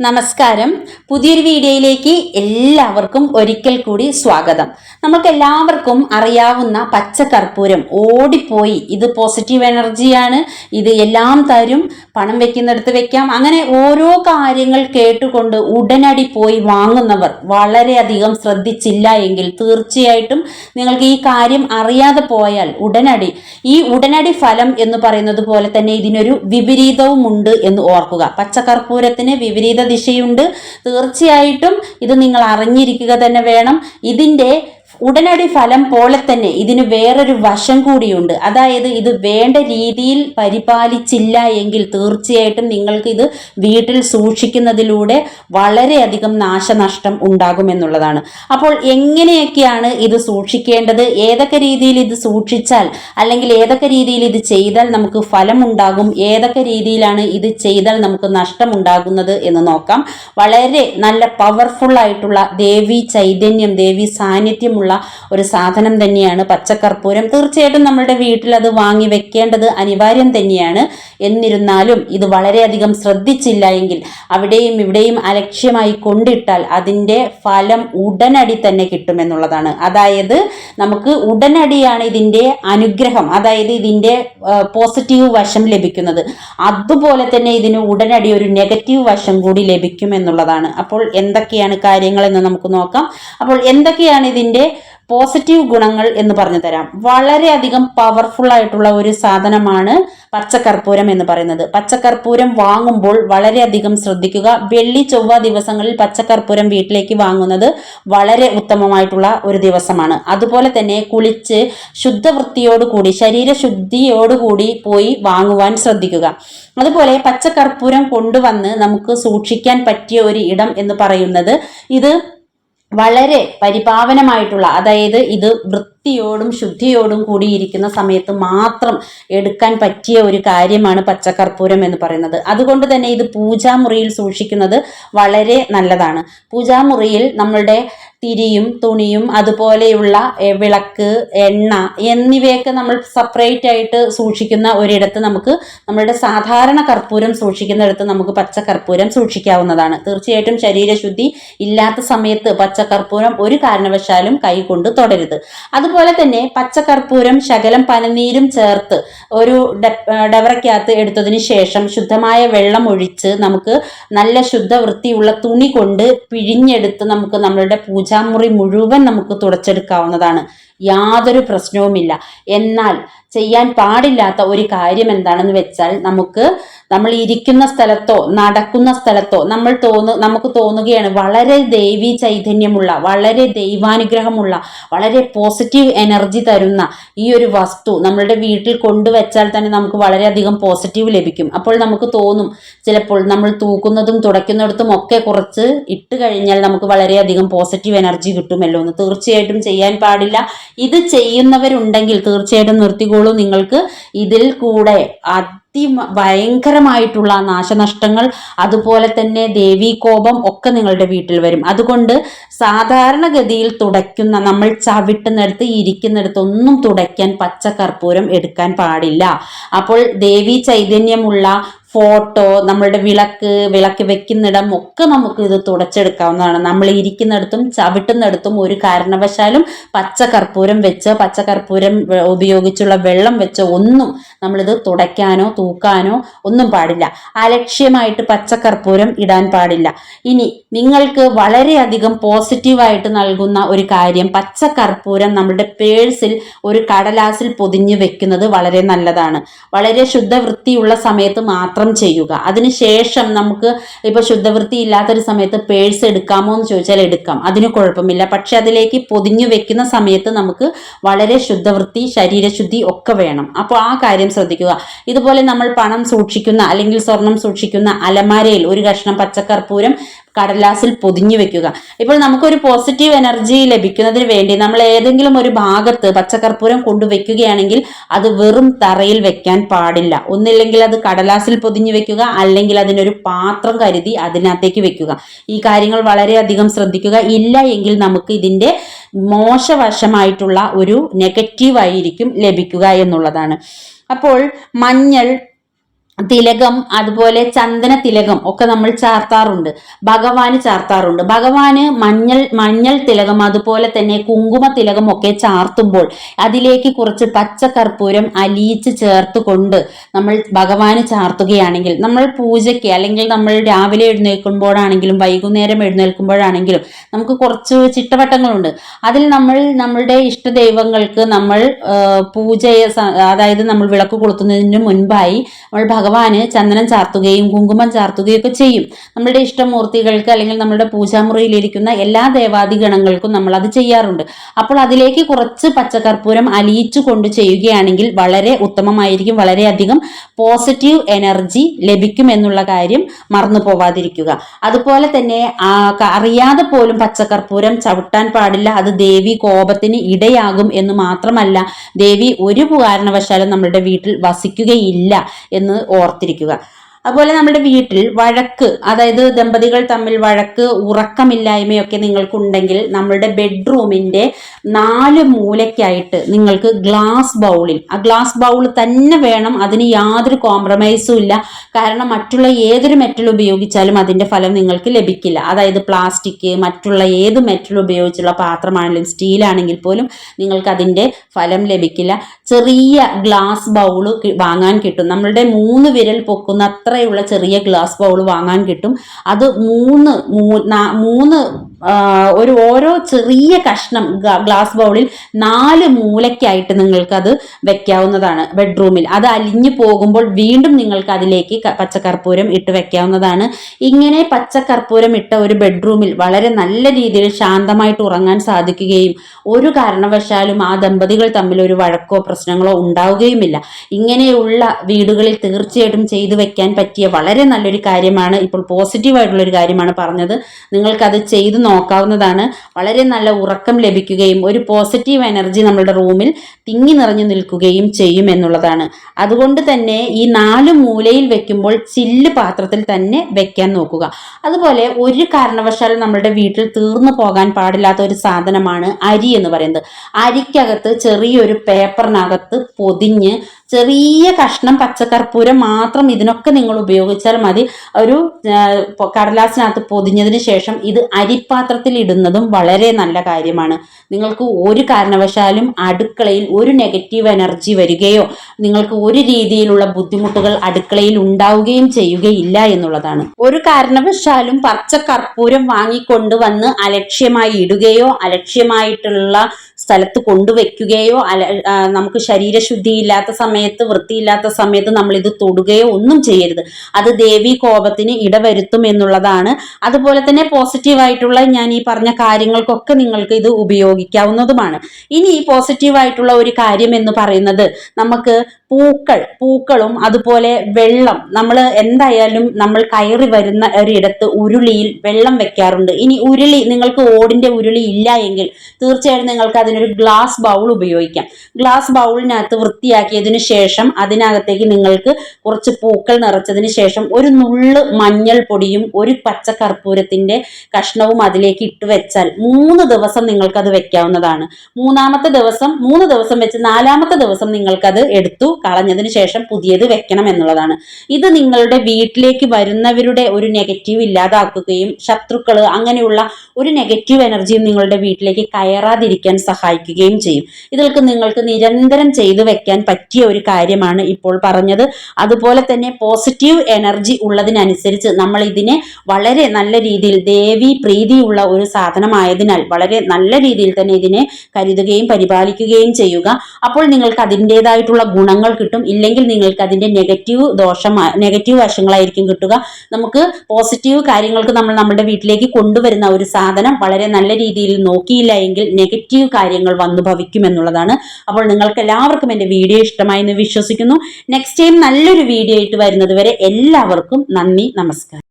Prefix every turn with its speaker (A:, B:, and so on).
A: നമസ്കാരം. പുതിയൊരു വീഡിയോയിലേക്ക് എല്ലാവർക്കും ഒരിക്കൽ കൂടി സ്വാഗതം. നമുക്ക് എല്ലാവർക്കും അറിയാവുന്ന പച്ചക്കർപ്പൂരം ഓടിപ്പോയി. ഇത് പോസിറ്റീവ് എനർജിയാണ് ഇത് എല്ലാം തരും. പണം വെക്കുന്നിടത്ത് വെക്കാം. അങ്ങനെ ഓരോ കാര്യങ്ങൾ കേട്ടുകൊണ്ട് ഉടനടി പോയി വാങ്ങുന്നവർ വളരെയധികം ശ്രദ്ധിച്ചില്ല എങ്കിൽ തീർച്ചയായിട്ടും നിങ്ങൾക്ക് ഈ കാര്യം അറിയാതെ പോയാൽ ഉടനടി ഈ ഉടനടി ഫലം എന്ന് പറയുന്നത് പോലെ തന്നെ ഇതിനൊരു വിപരീതവുമുണ്ട് എന്ന് ഓർക്കുക. പച്ചക്കർപ്പൂരത്തിന് വിപരീത ദിശയുണ്ട്. തീർച്ചയായിട്ടും ഇത് നിങ്ങൾ അറിഞ്ഞിരിക്കുക തന്നെ വേണം. ഇതിന്റെ ഉടനടി ഫലം പോലെ തന്നെ ഇതിന് വേറൊരു വശം കൂടിയുണ്ട്. അതായത് ഇത് വേണ്ട രീതിയിൽ പരിപാലിച്ചില്ല എങ്കിൽ തീർച്ചയായിട്ടും നിങ്ങൾക്ക് ഇത് വീട്ടിൽ സൂക്ഷിക്കുന്നതിലൂടെ വളരെയധികം നാശനഷ്ടം ഉണ്ടാകുമെന്നുള്ളതാണ് അപ്പോൾ എങ്ങനെയൊക്കെയാണ് ഇത് സൂക്ഷിക്കേണ്ടത്? ഏതൊക്കെ രീതിയിൽ ഇത് സൂക്ഷിച്ചാൽ അല്ലെങ്കിൽ ഏതൊക്കെ രീതിയിൽ ഇത് ചെയ്താൽ നമുക്ക് ഫലം ഉണ്ടാകും? ഏതൊക്കെ രീതിയിലാണ് ഇത് ചെയ്താൽ നമുക്ക് നഷ്ടമുണ്ടാകുന്നത് എന്ന് നോക്കാം. വളരെ നല്ല പവർഫുൾ ആയിട്ടുള്ള ദേവി ചൈതന്യം ദേവി സാന്നിധ്യമുള്ള ഒരു സാധനം തന്നെയാണ് പച്ചക്കർപ്പൂരം. തീർച്ചയായിട്ടും നമ്മളുടെ വീട്ടിൽ അത് വാങ്ങി വെക്കേണ്ടത് അനിവാര്യം തന്നെയാണ്. എന്നിരുന്നാലും ഇത് വളരെയധികം ശ്രദ്ധിച്ചില്ല എങ്കിൽ അവിടെയും ഇവിടെയും അലക്ഷ്യമായി കൊണ്ടിട്ടാൽ അതിന്റെ ഫലം ഉടനടി തന്നെ കിട്ടുമെന്നുള്ളതാണ് അതായത് നമുക്ക് ഉടനടിയാണ് ഇതിന്റെ അനുഗ്രഹം അതായത് ഇതിന്റെ പോസിറ്റീവ് വശം ലഭിക്കുന്നത്. അതുപോലെ തന്നെ ഇതിന് ഉടനടി ഒരു നെഗറ്റീവ് വശം കൂടി ലഭിക്കുമെന്നുള്ളതാണ് അപ്പോൾ എന്തൊക്കെയാണ് കാര്യങ്ങൾ എന്ന് നമുക്ക് നോക്കാം. അപ്പോൾ എന്തൊക്കെയാണ് ഇതിന്റെ പോസിറ്റീവ് ഗുണങ്ങൾ എന്ന് പറഞ്ഞു തരാം. വളരെയധികം പവർഫുൾ ആയിട്ടുള്ള ഒരു സാധനമാണ് പച്ചക്കർപ്പൂരം എന്ന് പറയുന്നത്. പച്ചക്കർപ്പൂരം വാങ്ങുമ്പോൾ വളരെയധികം ശ്രദ്ധിക്കുക. വെള്ളി ചൊവ്വ ദിവസങ്ങളിൽ പച്ചക്കർപ്പൂരം വീട്ടിലേക്ക് വാങ്ങുന്നത് വളരെ ഉത്തമമായിട്ടുള്ള ഒരു ദിവസമാണ്. അതുപോലെ തന്നെ കുളിച്ച് ശുദ്ധവൃത്തിയോടുകൂടി ശരീരശുദ്ധിയോടുകൂടി പോയി വാങ്ങുവാൻ ശ്രദ്ധിക്കുക. അതുപോലെ പച്ചക്കർപ്പൂരം കൊണ്ടുവന്ന് നമുക്ക് സൂക്ഷിക്കാൻ പറ്റിയ ഒരു ഇടം എന്ന് പറയുന്നത് ഇത് വളരെ പരിപാവനമായിട്ടുള്ള അതായത് ഇത് വൃത്തിയോടും ശുദ്ധിയോടും കൂടിയിരിക്കുന്ന സമയത്ത് മാത്രം എടുക്കാൻ പറ്റിയ ഒരു കാര്യമാണ് പച്ചക്കർപ്പൂരം എന്ന് പറയുന്നത്. അതുകൊണ്ട് തന്നെ ഇത് പൂജാമുറിയിൽ സൂക്ഷിക്കുന്നത് വളരെ നല്ലതാണ്. പൂജാമുറിയിൽ നമ്മളുടെ തിരിയും തുണിയും അതുപോലെയുള്ള വിളക്ക് എണ്ണ എന്നിവയൊക്കെ നമ്മൾ സെപ്പറേറ്റ് ആയിട്ട് സൂക്ഷിക്കുന്ന ഒരിടത്ത് നമുക്ക് നമ്മളുടെ സാധാരണ കർപ്പൂരം സൂക്ഷിക്കുന്നിടത്ത് നമുക്ക് പച്ച പച്ചക്കർപ്പൂരം സൂക്ഷിക്കാവുന്നതാണ്. തീർച്ചയായിട്ടും ശരീരശുദ്ധി ഇല്ലാത്ത സമയത്ത് പച്ച പച്ചക്കർപ്പൂരം ഒരു കാരണവശാലും കൈകൊണ്ട് തുടരുത്. അതുപോലെ തന്നെ പച്ചക്കർപ്പൂരം ശകലം പനനീരും ചേർത്ത് ഒരു ഡവറയ്ക്കകത്ത് എടുത്തതിന് ശേഷം ശുദ്ധമായ വെള്ളം ഒഴിച്ച് നമുക്ക് നല്ല ശുദ്ധ വൃത്തിയുള്ള തുണി കൊണ്ട് പിഴിഞ്ഞെടുത്ത് നമുക്ക് നമ്മളുടെ പൂജാമുറി മുഴുവൻ നമുക്ക് തുടച്ചെടുക്കാവുന്നതാണ്. യാതൊരു പ്രശ്നവുമില്ല. എന്നാൽ ചെയ്യാൻ പാടില്ലാത്ത ഒരു കാര്യം എന്താണെന്ന് വെച്ചാൽ നമുക്ക് നമ്മൾ ഇരിക്കുന്ന സ്ഥലത്തോ നടക്കുന്ന സ്ഥലത്തോ നമ്മൾ തോന്നു നമുക്ക് തോന്നുകയാണ് വളരെ ദൈവീ ചൈതന്യമുള്ള വളരെ ദൈവാനുഗ്രഹമുള്ള വളരെ പോസിറ്റീവ് എനർജി തരുന്ന ഈ ഒരു വസ്തു നമ്മളുടെ വീട്ടിൽ കൊണ്ടുവച്ചാൽ തന്നെ നമുക്ക് വളരെയധികം പോസിറ്റീവ് ലഭിക്കും. അപ്പോൾ നമുക്ക് തോന്നും ചിലപ്പോൾ നമ്മൾ തൂക്കുന്നതും തുടയ്ക്കുന്നിടത്തും ഒക്കെ കുറച്ച് ഇട്ട് കഴിഞ്ഞാൽ നമുക്ക് വളരെയധികം പോസിറ്റീവ് എനർജി കിട്ടുമല്ലോ എന്ന്. തീർച്ചയായിട്ടും ചെയ്യാൻ പാടില്ല. ഇത് ചെയ്യുന്നവരുണ്ടെങ്കിൽ തീർച്ചയായിട്ടും നിർത്തിക്കോളൂ. നിങ്ങൾക്ക് ഇതിൽ കൂടെ അതി ഭയങ്കരമായിട്ടുള്ള നാശനഷ്ടങ്ങൾ അതുപോലെ തന്നെ ദേവീകോപം ഒക്കെ നിങ്ങളുടെ വീട്ടിൽ വരും. അതുകൊണ്ട് സാധാരണഗതിയിൽ തുടയ്ക്കുന്ന നമ്മൾ ചവിട്ടുന്നിടത്ത് ഇരിക്കുന്നിടത്ത് ഒന്നും തുടയ്ക്കാൻ പച്ചക്കർപ്പൂരം എടുക്കാൻ പാടില്ല. അപ്പോൾ ദേവി ചൈതന്യമുള്ള ഫോട്ടോ നമ്മളുടെ വിളക്ക് വിളക്ക് വെക്കുന്നിടം ഒക്കെ നമുക്ക് ഇത് തുടച്ചെടുക്കാവുന്നതാണ്. നമ്മൾ ഇരിക്കുന്നിടത്തും ചവിട്ടുന്നിടത്തും ഒരു കാരണവശാലും പച്ചക്കർപ്പൂരം വെച്ച് പച്ചക്കർപ്പൂരം കർപ്പൂരം ഉപയോഗിച്ചുള്ള വെള്ളം വെച്ച് ഒന്നും നമ്മളിത് തുടയ്ക്കാനോ തൂക്കാനോ ഒന്നും പാടില്ല. അലക്ഷ്യമായിട്ട് പച്ചക്കർപ്പൂരം ഇടാൻ പാടില്ല. ഇനി നിങ്ങൾക്ക് വളരെയധികം പോസിറ്റീവായിട്ട് നൽകുന്ന ഒരു കാര്യം പച്ചക്കർപ്പൂരം നമ്മുടെ പേഴ്സിൽ ഒരു കടലാസിൽ പൊതിഞ്ഞ് വെക്കുന്നത് വളരെ നല്ലതാണ്. വളരെ ശുദ്ധവൃത്തിയുള്ള സമയത്ത് മാത്രം ചെയ്യുക. അതിനുശേഷം നമുക്ക് ഇപ്പോൾ ശുദ്ധവൃത്തി ഇല്ലാത്തൊരു സമയത്ത് പേഴ്സ് എടുക്കാമോ എന്ന് ചോദിച്ചാൽ എടുക്കാം. അതിന് കുഴപ്പമില്ല. പക്ഷെ അതിലേക്ക് പൊതിഞ്ഞു വെക്കുന്ന സമയത്ത് നമുക്ക് വളരെ ശുദ്ധവൃത്തി ശരീരശുദ്ധി ഒക്കെ വേണം. അപ്പോൾ ആ കാര്യം ശ്രദ്ധിക്കുക. ഇതുപോലെ നമ്മൾ പണം സൂക്ഷിക്കുന്ന അല്ലെങ്കിൽ സ്വർണം സൂക്ഷിക്കുന്ന അലമാരയിൽ ഒരു കഷ്ണം പച്ചക്കർപ്പൂരം കടലാസിൽ പൊതിഞ്ഞു വെക്കുക. ഇപ്പോൾ നമുക്കൊരു പോസിറ്റീവ് എനർജി ലഭിക്കുന്നതിന് വേണ്ടി നമ്മൾ ഏതെങ്കിലും ഒരു ഭാഗത്ത് പച്ചക്കർപ്പൂരം കൊണ്ടുവയ്ക്കുകയാണെങ്കിൽ അത് വെറും തറയിൽ വെക്കാൻ പാടില്ല. ഒന്നില്ലെങ്കിൽ അത് കടലാസിൽ പൊതിഞ്ഞു വെക്കുക അല്ലെങ്കിൽ അതിനൊരു പാത്രം കരുതി അതിനകത്തേക്ക് വെക്കുക. ഈ കാര്യങ്ങൾ വളരെയധികം ശ്രദ്ധിക്കുക. ഇല്ല എങ്കിൽ നമുക്ക് ഇതിന്റെ മോശവശമായിട്ടുള്ള ഒരു നെഗറ്റീവായിരിക്കും ലഭിക്കുക എന്നുള്ളതാണ്. അപ്പോൾ മഞ്ഞൾ തിലകം അതുപോലെ ചന്ദന തിലകം ഒക്കെ നമ്മൾ ചാർത്താറുണ്ട്. ഭഗവാന് ചാർത്താറുണ്ട്. ഭഗവാന് മഞ്ഞൾ മഞ്ഞൾ തിലകം അതുപോലെ തന്നെ കുങ്കുമ തിലകം ഒക്കെ ചാർത്തുമ്പോൾ അതിലേക്ക് കുറച്ച് പച്ചക്കർപ്പൂരം അലിയിച്ച് ചേർത്ത് കൊണ്ട് നമ്മൾ ഭഗവാന് ചാർത്തുകയാണെങ്കിൽ നമ്മൾ പൂജയ്ക്ക് അല്ലെങ്കിൽ നമ്മൾ രാവിലെ എഴുന്നേൽക്കുമ്പോഴാണെങ്കിലും വൈകുന്നേരം എഴുന്നേൽക്കുമ്പോഴാണെങ്കിലും നമുക്ക് കുറച്ച് ചിട്ടവട്ടങ്ങളുണ്ട്. അതിൽ നമ്മൾ നമ്മളുടെ ഇഷ്ടദൈവങ്ങൾക്ക് നമ്മൾ പൂജയെ അതായത് നമ്മൾ വിളക്ക് കൊളുത്തുന്നതിന് മുൻപായി നമ്മൾ ഭഗവാന് ചന്ദനം ചാർത്തുകയും കുങ്കുമം ചാർത്തുകയും ഒക്കെ ചെയ്യും. നമ്മളുടെ ഇഷ്ടമൂർത്തികൾക്ക് അല്ലെങ്കിൽ നമ്മുടെ പൂജാമുറിയിലിരിക്കുന്ന എല്ലാ ദേവാദിഗണങ്ങൾക്കും നമ്മൾ അത് ചെയ്യാറുണ്ട്. അപ്പോൾ അതിലേക്ക് കുറച്ച് പച്ചക്കർപ്പൂരം അലിയിച്ചു കൊണ്ട് ചെയ്യുകയാണെങ്കിൽ വളരെ ഉത്തമമായിരിക്കും. വളരെയധികം പോസിറ്റീവ് എനർജി ലഭിക്കും എന്നുള്ള കാര്യം മറന്നു പോവാതിരിക്കുക. അതുപോലെ തന്നെ അറിയാതെ പോലും പച്ചക്കർപ്പൂരം ചവിട്ടാൻ പാടില്ല. അത് ദേവി കോപത്തിന് ഇടയാകും എന്ന് മാത്രമല്ല ദേവി ഒരു കാരണവശാലും നമ്മുടെ വീട്ടിൽ വസിക്കുകയില്ല എന്ന് ഓർത്തിരിക്കുക. അതുപോലെ നമ്മുടെ വീട്ടിൽ വഴക്ക് അതായത് ദമ്പതികൾ തമ്മിൽ വഴക്ക് ഉറക്കമില്ലായ്മയൊക്കെ നിങ്ങൾക്കുണ്ടെങ്കിൽ നമ്മളുടെ ബെഡ്റൂമിന്റെ നാല് മൂലയ്ക്കായിട്ട് നിങ്ങൾക്ക് ഗ്ലാസ് ബൗളിൽ ആ ഗ്ലാസ് ബൗൾ തന്നെ വേണം അതിന് യാതൊരു കോംപ്രമൈസും ഇല്ല. കാരണം മറ്റുള്ള ഏതൊരു മെറ്റൽ ഉപയോഗിച്ചാലും അതിന്റെ ഫലം നിങ്ങൾക്ക് ലഭിക്കില്ല. അതായത് പ്ലാസ്റ്റിക് മറ്റുള്ള ഏത് മെറ്റൽ ഉപയോഗിച്ചുള്ള പാത്രമാണെങ്കിലും സ്റ്റീലാണെങ്കിൽ പോലും നിങ്ങൾക്ക് അതിന്റെ ഫലം ലഭിക്കില്ല. ചെറിയ ഗ്ലാസ് ബൗൾ വാങ്ങാൻ കിട്ടും. നമ്മളുടെ മൂന്ന് വിരൽ പൊക്കുന്ന അത്രയുള്ള ചെറിയ ഗ്ലാസ് ബൗൾ വാങ്ങാൻ കിട്ടും. അത് മൂന്ന് മൂന്ന് ഒരു ഓരോ ചെറിയ കഷ്ണം ഗ്ലാസ് ബൗളിൽ നാല് മൂലയ്ക്കായിട്ട് നിങ്ങൾക്കത് വെക്കാവുന്നതാണ് ബെഡ്റൂമിൽ അത് അലിഞ്ഞു പോകുമ്പോൾ വീണ്ടും നിങ്ങൾക്ക് അതിലേക്ക് പച്ചക്കർപ്പൂരം ഇട്ട് വെക്കാവുന്നതാണ്. ഇങ്ങനെ പച്ചക്കർപ്പൂരം ഇട്ട ഒരു ബെഡ്റൂമിൽ വളരെ നല്ല രീതിയിൽ ശാന്തമായിട്ട് ഉറങ്ങാൻ സാധിക്കുകയും ഒരു കാരണവശാലും ആ ദമ്പതികൾ തമ്മിൽ ഒരു വഴക്കോ പ്രശ്നങ്ങളോ ഉണ്ടാവുകയുമില്ല. ഇങ്ങനെയുള്ള വീടുകളിൽ തീർച്ചയായിട്ടും ചെയ്തു വെക്കാൻ പറ്റിയ വളരെ നല്ലൊരു കാര്യമാണ് ഇപ്പോൾ പോസിറ്റീവായിട്ടുള്ള ഒരു കാര്യമാണ് പറഞ്ഞത്. നിങ്ങൾക്കത് ചെയ്തു നോക്കാവുന്നതാണ്. വളരെ നല്ല ഉറക്കം ലഭിക്കുകയും ഒരു പോസിറ്റീവ് എനർജി നമ്മളുടെ റൂമിൽ തിങ്ങി നിറഞ്ഞു നിൽക്കുകയും ചെയ്യും എന്നുള്ളതാണ്. അതുകൊണ്ട് തന്നെ ഈ നാല് മൂലയിൽ വെക്കുമ്പോൾ ചില്ല് പാത്രത്തിൽ തന്നെ വെക്കാൻ നോക്കുക. അതുപോലെ ഒരു കാരണവശാലും നമ്മുടെ വീട്ടിൽ തീർന്നു പോകാൻ പാടില്ലാത്ത ഒരു സാധനമാണ് അരി എന്ന് പറയുന്നത്. അരിക്കകത്ത് ചെറിയൊരു പേപ്പറിനകത്ത് പൊതിഞ്ഞ് ചെറിയ കഷ്ണം പച്ചക്കർപ്പൂരം മാത്രം ഇതിനൊക്കെ നിങ്ങൾ ഉപയോഗിച്ചാൽ മതി. ഒരു കടലാസിനകത്ത് പൊതിഞ്ഞതിന് ശേഷം ഇത് അരിപ്പാത്രത്തിൽ ഇടുന്നതും വളരെ നല്ല കാര്യമാണ്. നിങ്ങൾക്ക് ഒരു കാരണവശാലും അടുക്കളയിൽ ഒരു നെഗറ്റീവ് എനർജി വരികയോ നിങ്ങൾക്ക് ഒരു രീതിയിലുള്ള ബുദ്ധിമുട്ടുകൾ അടുക്കളയിൽ ഉണ്ടാവുകയും ചെയ്യുകയില്ല എന്നുള്ളതാണ്. ഒരു കാരണവശാലും പച്ച കർപ്പൂരം വാങ്ങിക്കൊണ്ടുവന്ന് അലക്ഷ്യമായി ഇടുകയോ അലക്ഷ്യമായിട്ടുള്ള സ്ഥലത്ത് കൊണ്ടുവയ്ക്കുകയോ അല നമുക്ക് ശരീരശുദ്ധി ഇല്ലാത്ത സമയത്ത് വൃത്തിയില്ലാത്ത സമയത്ത് നമ്മൾ ഇത് തൊടുകയോ ഒന്നും ചെയ്യരുത്. അത് ദേവി കോപത്തിന് ഇടവരുത്തും എന്നുള്ളതാണ്. അതുപോലെ തന്നെ പോസിറ്റീവായിട്ടുള്ള ഞാൻ ഈ പറഞ്ഞ കാര്യങ്ങൾക്കൊക്കെ നിങ്ങൾക്ക് ഇത് ഉപയോഗിക്കാവുന്നതുമാണ്. ഇനി ഈ പോസിറ്റീവായിട്ടുള്ള ഒരു കാര്യം എന്ന് പറയുന്നത് നമുക്ക് പൂക്കൾ പൂക്കളും അതുപോലെ വെള്ളം. നമ്മൾ എന്തായാലും നമ്മൾ കയറി വരുന്ന ഒരിടത്ത് ഉരുളിയിൽ വെള്ളം വെക്കാറുണ്ട്. ഇനി ഉരുളി നിങ്ങൾക്ക് ഓടിന്റെ ഉരുളി ഇല്ല എങ്കിൽ തീർച്ചയായിട്ടും നിങ്ങൾക്ക് അതിനൊരു ഗ്ലാസ് ബൗൾ ഉപയോഗിക്കാം. ഗ്ലാസ് ബൗളിനകത്ത് വൃത്തിയാക്കിയതിന് ശേഷം അതിനകത്തേക്ക് നിങ്ങൾക്ക് കുറച്ച് പൂക്കൾ നിറച്ചതിന് ശേഷം ഒരു നുള്ള് മഞ്ഞൾ പൊടിയും ഒരു പച്ച കർപ്പൂരത്തിന്റെ കഷ്ണവും അതിലേക്ക് ഇട്ട് വെച്ചാൽ മൂന്ന് ദിവസം നിങ്ങൾക്കത് വെക്കാവുന്നതാണ്. മൂന്നാമത്തെ ദിവസം മൂന്ന് ദിവസം വെച്ച് നാലാമത്തെ ദിവസം നിങ്ങൾക്കത് എടുത്തു കളഞ്ഞതിന് ശേഷം പുതിയത് വെക്കണം എന്നുള്ളതാണ്. ഇത് നിങ്ങളുടെ വീട്ടിലേക്ക് വരുന്നവരുടെ ഒരു നെഗറ്റീവ് ഇല്ലാതാക്കുകയും ശത്രുക്കൾ അങ്ങനെയുള്ള ഒരു നെഗറ്റീവ് എനർജിയും നിങ്ങളുടെ വീട്ടിലേക്ക് കയറാതിരിക്കാൻ സഹായിക്കുകയും ചെയ്യും. ഇതിൽക്ക് നിങ്ങൾക്ക് നിരന്തരം ചെയ്തു വെക്കാൻ പറ്റിയ ഒരു കാര്യമാണ് ഇപ്പോൾ പറഞ്ഞത്. അതുപോലെ തന്നെ പോസിറ്റീവ് എനർജി ഉള്ളതിനനുസരിച്ച് നമ്മൾ ഇതിനെ വളരെ നല്ല രീതിയിൽ ദേവി പ്രീതിയുള്ള ഒരു സാധനമായതിനാൽ വളരെ നല്ല രീതിയിൽ തന്നെ ഇതിനെ കരുതുകയും പരിപാലിക്കുകയും ചെയ്യുക. അപ്പോൾ നിങ്ങൾക്ക് അതിന്റെതായിട്ടുള്ള ഗുണങ്ങൾ കിട്ടും. ഇല്ലെങ്കിൽ നിങ്ങൾക്ക് അതിന്റെ നെഗറ്റീവ് ദോഷം നെഗറ്റീവ് വശങ്ങളായിരിക്കും കിട്ടുക. നമുക്ക് പോസിറ്റീവ് കാര്യങ്ങൾക്ക് നമ്മൾ നമ്മുടെ വീട്ടിലേക്ക് കൊണ്ടുവരുന്ന ഒരു സാധനം വളരെ നല്ല രീതിയിൽ നോക്കിയില്ല എങ്കിൽ നെഗറ്റീവ് വന്നു ഭവിക്കും എന്നുള്ളതാണ് അപ്പോൾ നിങ്ങൾക്ക് എല്ലാവർക്കും എന്റെ വീഡിയോ ഇഷ്ടമായി എന്ന് വിശ്വസിക്കുന്നു. നെക്സ്റ്റ് ടൈം നല്ലൊരു വീഡിയോ ആയിട്ട് വരുന്നത് വരെ എല്ലാവർക്കും നന്ദി നമസ്കാരം.